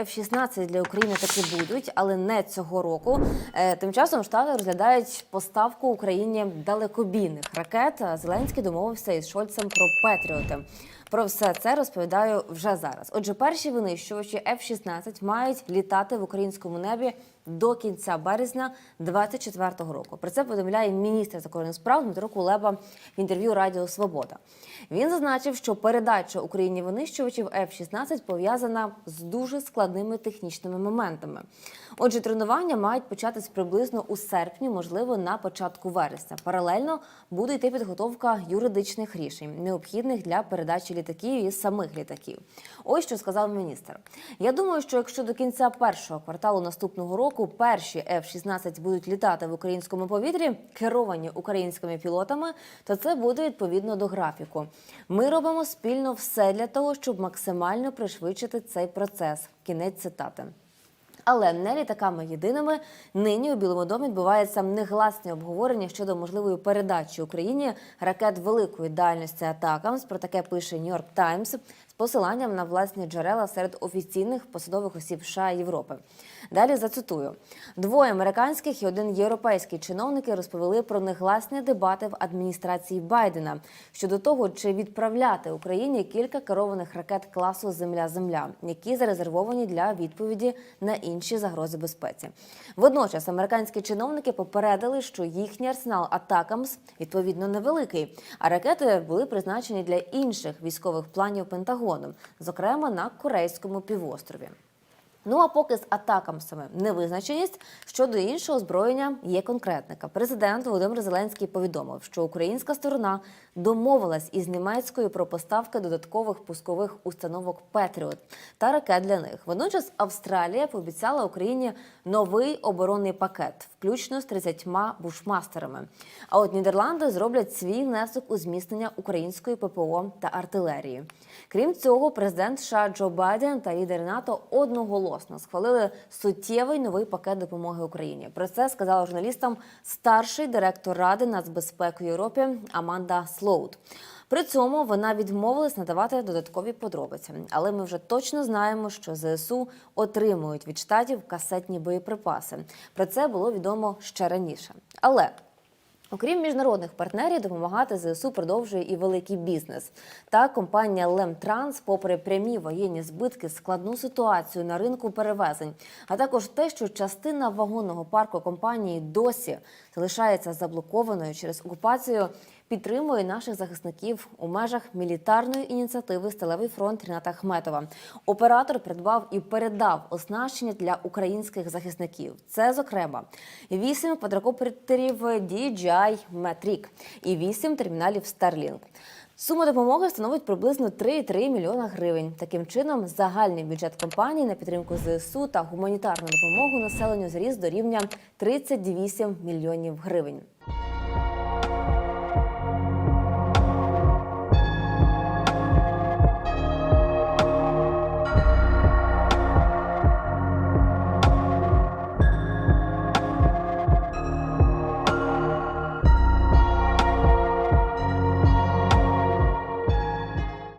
F-16 для України таки будуть, але не цього року. Е, Тим часом штати розглядають поставку Україні далекобійних ракет. Зеленський домовився із Шольцем про Петріоти. Про все це розповідаю вже зараз. Отже, перші винищувачі F-16 мають літати в українському небі до кінця березня 2024 року. Про це повідомляє міністр закордонних справ Дмитро Кулеба в інтерв'ю Радіо Свобода. Він зазначив, що передача Україні винищувачів F-16 пов'язана з дуже складними технічними моментами. Отже, тренування мають початись приблизно у серпні, можливо, на початку вересня. Паралельно буде йти підготовка юридичних рішень, необхідних для передачі літаків і самих літаків. Ось що сказав міністр. Я думаю, що якщо до кінця першого кварталу наступного року перші F-16 будуть літати в українському повітрі, керовані українськими пілотами, то це буде відповідно до графіку. Ми робимо спільно все для того, щоб максимально пришвидшити цей процес. Кінець цитати. Але не літаками єдиними нині у Білому домі відбувається негласне обговорення щодо можливої передачі Україні ракет великої дальності атакам. Про таке пише Нью-Йорк Таймс посиланням на власні джерела серед офіційних посадових осіб США і Європи. Далі зацитую: двоє американських і один європейський чиновники розповіли про негласні дебати в адміністрації Байдена щодо того, чи відправляти Україні кілька керованих ракет класу Земля-Земля, які зарезервовані для відповіді на інші загрози безпеці. Водночас американські чиновники попередили, що їхній арсенал атакамс відповідно невеликий, а ракети були призначені для інших військових планів Пентагону, зокрема на Корейському півострові. Ну а поки з атакамсами невизначеність щодо іншого озброєння є конкретника. Президент Володимир Зеленський повідомив, що українська сторона домовилась із німецькою про поставки додаткових пускових установок Петріот та ракет для них. Водночас Австралія пообіцяла Україні новий оборонний пакет, включно з 30 бушмастерами. А от Нідерланди зроблять свій внесок у зміцнення української ППО та артилерії. Крім цього, президент США Джо Байден та лідери НАТО одноголосно схвалили суттєвий новий пакет допомоги Україні. Про це сказала журналістам старший директор Ради нацбезпеки Європі Аманда Слоуд. При цьому вона відмовилась надавати додаткові подробиці, але ми вже точно знаємо, що ЗСУ отримують від штатів касетні боєприпаси. Про це було відомо ще раніше. Але Окрім міжнародних партнерів, допомагати ЗСУ продовжує і великий бізнес. Та компанія Лемтранс, попри прямі воєнні збитки, складну ситуацію на ринку перевезень, а також те, що частина вагонного парку компанії досі залишається заблокованою через окупацію, підтримує наших захисників у межах мілітарної ініціативи Сталевий фронт Ріната Ахметова. Оператор придбав і передав оснащення для українських захисників. Це, зокрема, вісім квадрокоптерів DJI Matrix і вісім терміналів Starlink. Сума допомоги становить приблизно 3,3 мільйона гривень. Таким чином, загальний бюджет компанії на підтримку ЗСУ та гуманітарну допомогу населенню зріс до рівня 38 мільйонів гривень.